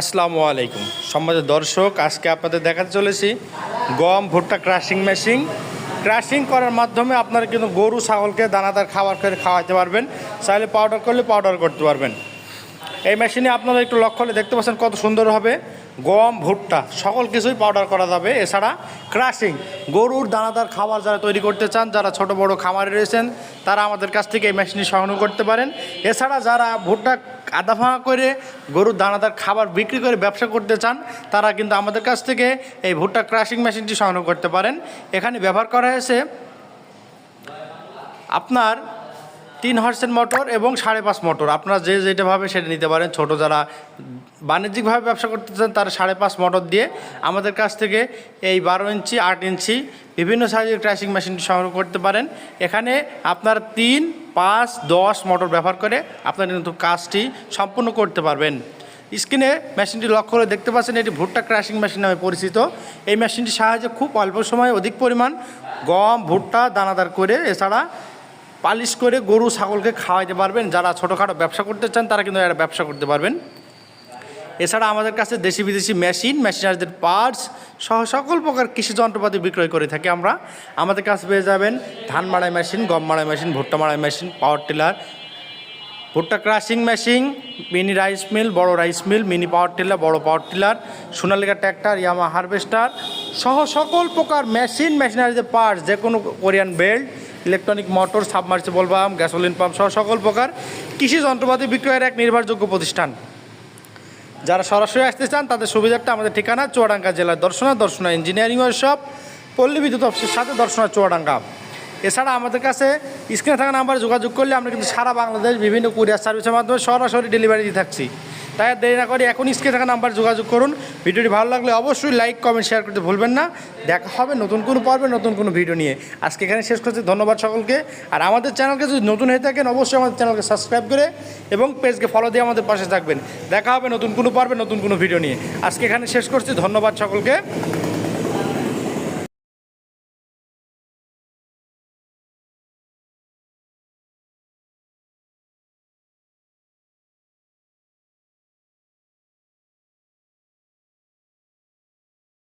আসসালামু আলাইকুম। সম্মানিত দর্শক, আজকে আপনাদের দেখাতে চলেছি গম ভুট্টা ক্রাশিং মেশিন ক্রাশিং করার মাধ্যমে আপনারা কিন্তু গরু, ছাগলকে, দানাদার খাবার করে খাওয়াতে পারবেন। চাইলে পাউডার করলে পাউডার করতে পারবেন। এই মেশিনে আপনারা একটু লক্ষ্য হলে দেখতে পাচ্ছেন কত সুন্দর হবে। গম, ভুট্টা, সকল কিছুই পাউডার করা যাবে। এছাড়া ক্রাশিং গরুর দানাদার খাবার যারা তৈরি করতে চান, যারা ছোট বড় খামারে রয়েছেন, তারা আমাদের কাছ থেকে এই মেশিনটি সংগ্রহ করতে পারেন। এছাড়া যারা ভুট্টা আদা ভাঙা করে গরুর দানাদার খাবার বিক্রি করে ব্যবসা করতে চান, তারা কিন্তু আমাদের কাছ থেকে এই ভুট্টা ক্রাশিং মেশিনটি সংগ্রহ করতে পারেন। এখানে ব্যবহার করা হয়েছে আপনার তিন হর্সের মোটর এবং সাড়ে পাঁচ মোটর। আপনারা যে যেটাভাবে সেটা নিতে পারেন। ছোট যারা বাণিজ্যিকভাবে ব্যবসা করতে চান তারা সাড়ে পাঁচ মোটর দিয়ে আমাদের কাছ থেকে এই বারো ইঞ্চি, আট ইঞ্চি বিভিন্ন সাইজের ক্র্যাশিং মেশিনটি সংগ্রহ করতে পারেন। এখানে আপনার তিন, পাঁচ, দশ মোটর ব্যবহার করে আপনারা কিন্তু কাজটি সম্পূর্ণ করতে পারবেন। স্ক্রিনে মেশিনটি লক্ষ্য করে দেখতে পাচ্ছেন, এটি ভুট্টা ক্র্যাশিং মেশিন নামে পরিচিত। এই মেশিনটির সাহায্যে খুব অল্প সময়ে অধিক পরিমাণ গম, ভুট্টা, দানাদার করে এছাড়া পালিশ করে গরু, ছাগলকে খাওয়াইতে পারবেন। যারা ছোটোখাটো ব্যবসা করতে চান, তারা কিন্তু এরা ব্যবসা করতে পারবেন। এছাড়া আমাদের কাছে দেশি বিদেশি মেশিন, মেশিনারিদের পার্টস সহ সকল প্রকার কৃষি যন্ত্রপাতি বিক্রয় করে থাকি আমরা। আমাদের কাছে পেয়ে যাবেন ধান মাড়াই মেশিন, গম মাড়াই মেশিন, ভুট্টা মাড়াই মেশিন, পাওয়ার টিলার। ভুট্টা crushing machine, mini rice mill, বড় rice mill, mini power tiller, বড় power tiller, Sonalika tractor, Yamaha harvester সহ সকল প্রকার মেশিন, মেশিনারিদের পার্টস যে কোনো Korean belt electronic motor, submersible pump gasoline pump সহ সকল প্রকার কৃষি যন্ত্রপাতি বিক্রয়ের এক নির্ভরযোগ্য প্রতিষ্ঠান। যারা সরাসরি আসতে চান, তাদের সুবিধার্থে আমাদের ঠিকানা চুয়াডাঙ্গা জেলার দর্শনা দর্শনা ইঞ্জিনিয়ারিং ওয়ার্কশপ পল্লী বিদ্যুৎ অফিসের সাথে দর্শনা চুয়াডাঙ্গা। এছাড়া আমাদের কাছে স্ক্রিনে থাকা নাম্বারে যোগাযোগ করলে আমরা কিন্তু সারা বাংলাদেশ বিভিন্ন কুরিয়ার সার্ভিসের মাধ্যমে সরাসরি ডেলিভারি দিয়ে থাকছি। তাই দেরি না করে এখন স্ক্রিনে থাকা নাম্বার যোগাযোগ করুন। ভিডিওটি ভালো লাগলে অবশ্যই লাইক কমেন্ট শেয়ার করতে ভুলবেন না। দেখা হবে নতুন কোনো পর্বে, নতুন কোনো ভিডিও নিয়ে। আজকে এখানে শেষ করছি। ধন্যবাদ সকলকে। আর আমাদের চ্যানেলকে যদি নতুন হয়ে থাকেন, অবশ্যই আমাদের চ্যানেলকে সাবস্ক্রাইব করে এবং পেজকে ফলো দিয়ে আমাদের পাশে থাকবেন। দেখা হবে নতুন কোনো পর্বে, নতুন কোনো ভিডিও নিয়ে। আজকে এখানে শেষ করছি। ধন্যবাদ সকলকে।